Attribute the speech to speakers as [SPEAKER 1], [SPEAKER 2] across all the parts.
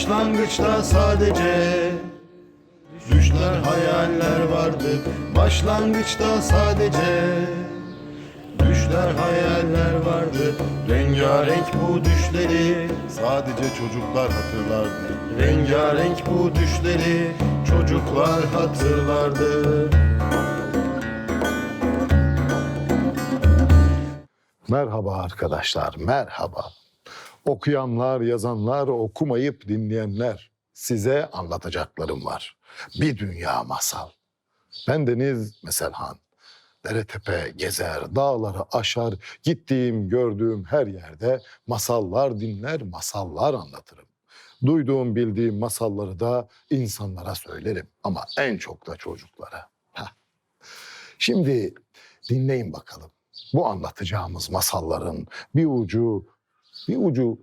[SPEAKER 1] Başlangıçta sadece Düşler hayaller vardı. Başlangıçta sadece Düşler hayaller vardı. Rengarenk bu düşleri Sadece çocuklar hatırlardı. Rengarenk bu düşleri Çocuklar hatırlardı.
[SPEAKER 2] Merhaba arkadaşlar, merhaba. Okuyanlar, yazanlar, okumayıp dinleyenler. Size anlatacaklarım var. Bir dünya masal. Ben Deniz Meselhan. Dere tepe gezer, dağları aşar, gittiğim, gördüğüm her yerde masallar dinler, masallar anlatırım. Duyduğum, bildiğim masalları da insanlara söylerim ama en çok da çocuklara. Şimdi dinleyin bakalım. Bu anlatacağımız masalların bir ucu, bir ucu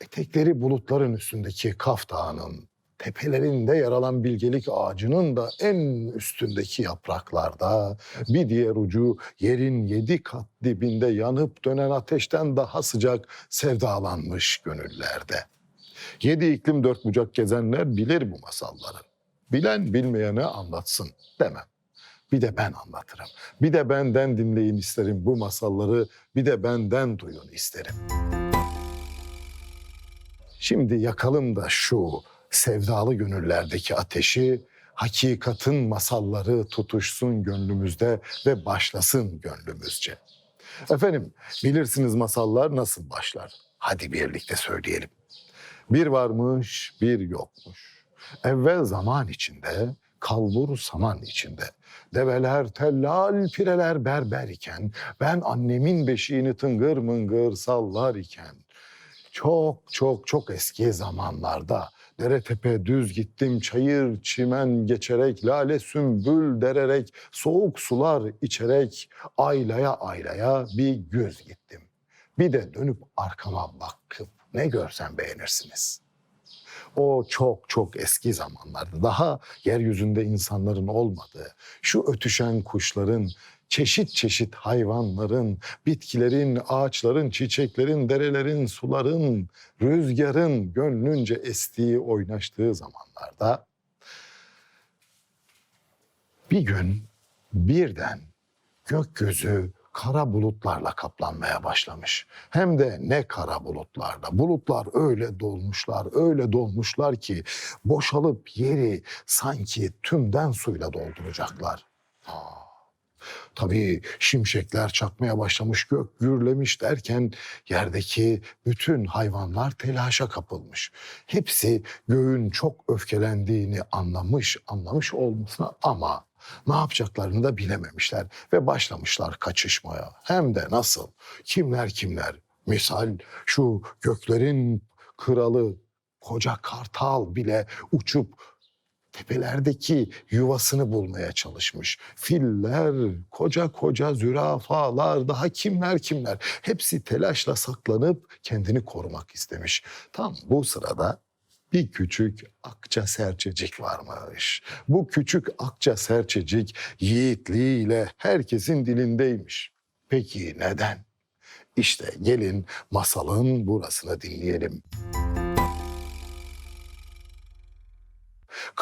[SPEAKER 2] etekleri bulutların üstündeki Kaf Dağı'nın, tepelerinde yer alan bilgelik ağacının da en üstündeki yapraklarda, bir diğer ucu yerin yedi kat dibinde yanıp dönen ateşten daha sıcak sevdalanmış gönüllerde. Yedi iklim dört bucak gezenler bilir bu masalları. Bilen bilmeyene anlatsın demem. Bir de ben anlatırım. Bir de benden dinleyin isterim bu masalları. Bir de benden duyun isterim. Şimdi yakalım da şu sevdalı gönüllerdeki ateşi, hakikatin masalları tutuşsun gönlümüzde ve başlasın gönlümüzce. Efendim, bilirsiniz masallar nasıl başlar? Hadi birlikte söyleyelim. Bir varmış, bir yokmuş. Evvel zaman içinde, kalbur saman içinde. Develer tellal, pireler berber iken, ben annemin beşiğini tıngır mıngır sallar iken, çok çok çok eski zamanlarda dere tepe düz gittim çayır çimen geçerek lale sümbül dererek soğuk sular içerek aylaya aylaya bir göz gittim. Bir de dönüp arkama bakıp ne görsem beğenirsiniz. O çok çok eski zamanlarda daha yeryüzünde insanların olmadığı, şu ötüşen kuşların, çeşit çeşit hayvanların, bitkilerin, ağaçların, çiçeklerin, derelerin, suların, rüzgarın gönlünce estiği, oynaştığı zamanlarda bir gün birden gökyüzü kara bulutlarla kaplanmaya başlamış. Hem de ne kara bulutlarla. Bulutlar öyle dolmuşlar, öyle dolmuşlar ki boşalıp yeri sanki tümden suyla dolduracaklar. Aa, Tabii şimşekler çakmaya başlamış, gök gürlemiş derken yerdeki bütün hayvanlar telaşa kapılmış. Hepsi göğün çok öfkelendiğini anlamış, anlamış olmasına ama ne yapacaklarını da bilememişler ve başlamışlar kaçışmaya. Hem de nasıl? Kimler kimler? Misal şu göklerin kralı koca kartal bile uçup tepelerdeki yuvasını bulmaya çalışmış. Filler, koca koca zürafalar, daha kimler kimler. Hepsi telaşla saklanıp kendini korumak istemiş. Tam bu sırada bir küçük akça serçecik varmış. Bu küçük akça serçecik yiğitliğiyle herkesin dilindeymiş. Peki neden? İşte gelin masalın burasını dinleyelim.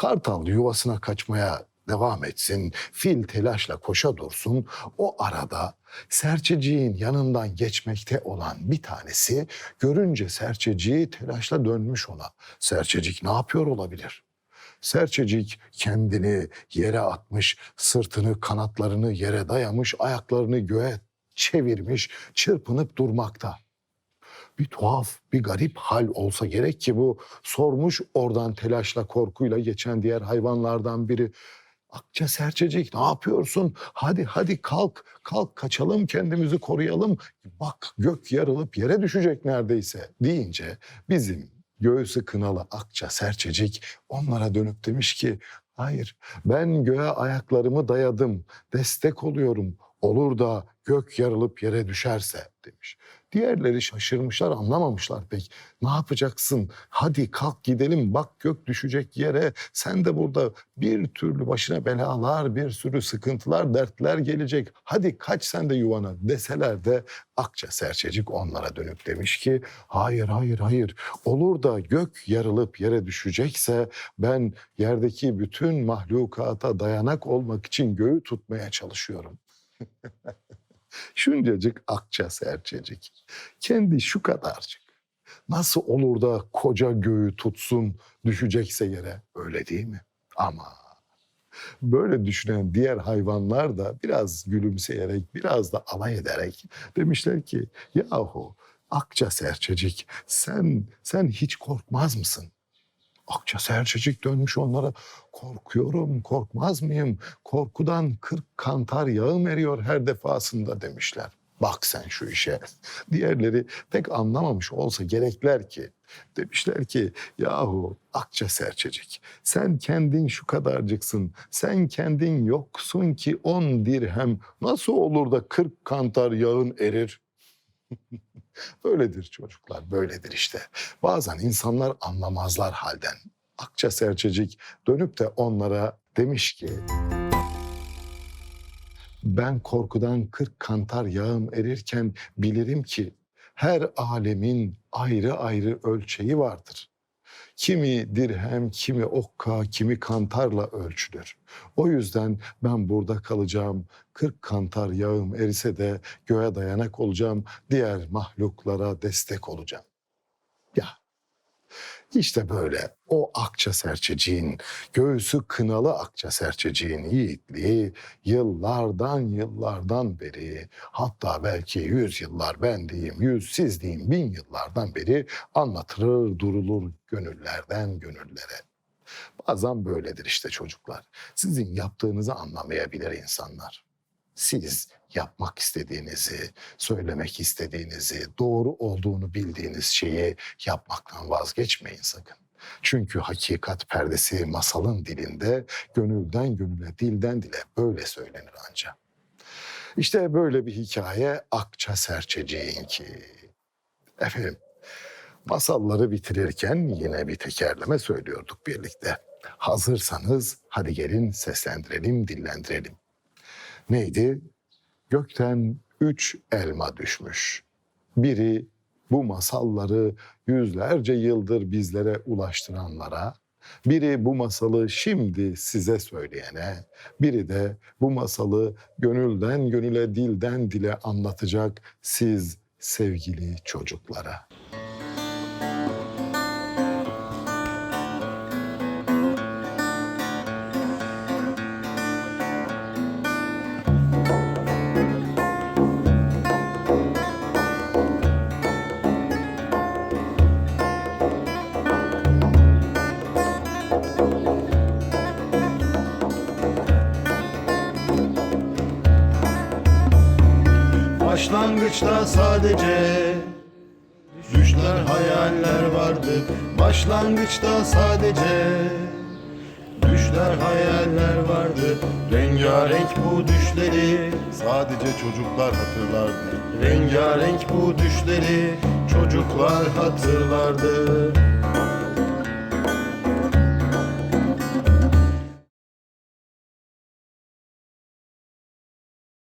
[SPEAKER 2] Kartal yuvasına kaçmaya devam etsin, fil telaşla koşa dursun. O arada serçeciğin yanından geçmekte olan bir tanesi görünce serçeciği telaşla dönmüş ona. Serçecik ne yapıyor olabilir? Serçecik kendini yere atmış, sırtını kanatlarını yere dayamış, ayaklarını göğe çevirmiş, çırpınıp durmakta bir tuhaf, bir garip hal olsa gerek ki bu sormuş oradan telaşla, korkuyla geçen diğer hayvanlardan biri. Akça serçecik ne yapıyorsun? Hadi hadi kalk, kalk kaçalım kendimizi koruyalım. Bak gök yarılıp yere düşecek neredeyse deyince bizim göğsü kınalı akça serçecik onlara dönüp demiş ki hayır ben göğe ayaklarımı dayadım, destek oluyorum. Olur da gök yarılıp yere düşerse demiş. Diğerleri şaşırmışlar, anlamamışlar pek. Ne yapacaksın? Hadi kalk gidelim, bak gök düşecek yere. Sen de burada bir türlü başına belalar, bir sürü sıkıntılar, dertler gelecek. Hadi kaç sen de yuvana deseler de Akça Serçecik onlara dönüp demiş ki hayır hayır hayır olur da gök yarılıp yere düşecekse ben yerdeki bütün mahlukata dayanak olmak için göğü tutmaya çalışıyorum. Şuncacık akça serçecik. Kendi şu kadarcık. Nasıl olur da koca göğü tutsun düşecekse yere öyle değil mi? Ama böyle düşünen diğer hayvanlar da biraz gülümseyerek biraz da alay ederek demişler ki yahu akça serçecik sen sen hiç korkmaz mısın? Akça serçecik dönmüş onlara korkuyorum korkmaz mıyım? Korkudan kırk kantar yağım eriyor her defasında demişler. Bak sen şu işe. Diğerleri pek anlamamış olsa gerekler ki. Demişler ki yahu akça serçecik sen kendin şu kadarcıksın. Sen kendin yoksun ki on dirhem nasıl olur da kırk kantar yağın erir? Böyledir çocuklar, böyledir işte. Bazen insanlar anlamazlar halden. Akça serçecik dönüp de onlara demiş ki... Ben korkudan kırk kantar yağım erirken bilirim ki her alemin ayrı ayrı ölçeği vardır. Kimi dirhem, kimi okka, kimi kantarla ölçülür. O yüzden ben burada kalacağım. Kırk kantar yağım erise de göğe dayanak olacağım. Diğer mahluklara destek olacağım. İşte böyle o akça serçeciğin, göğsü kınalı akça serçeciğin yiğitliği yıllardan yıllardan beri hatta belki yüz yıllar ben diyeyim, yüz siz diyeyim bin yıllardan beri anlatılır durulur gönüllerden gönüllere. Bazen böyledir işte çocuklar. Sizin yaptığınızı anlamayabilir insanlar. Siz yapmak istediğinizi, söylemek istediğinizi, doğru olduğunu bildiğiniz şeyi yapmaktan vazgeçmeyin sakın. Çünkü hakikat perdesi masalın dilinde gönülden gönüle, dilden dile böyle söylenir ancak. İşte böyle bir hikaye Akça Serçeciğinki. Efendim, masalları bitirirken yine bir tekerleme söylüyorduk birlikte. Hazırsanız hadi gelin seslendirelim, dillendirelim. Neydi? Gökten üç elma düşmüş. Biri bu masalları yüzlerce yıldır bizlere ulaştıranlara, biri bu masalı şimdi size söyleyene, biri de bu masalı gönülden gönüle, dilden dile anlatacak siz sevgili çocuklara.
[SPEAKER 1] Başlangıçta sadece Düşler hayaller vardı. Başlangıçta sadece Düşler hayaller vardı. Rengarenk bu düşleri Sadece çocuklar hatırlardı. Rengarenk bu düşleri Çocuklar hatırlardı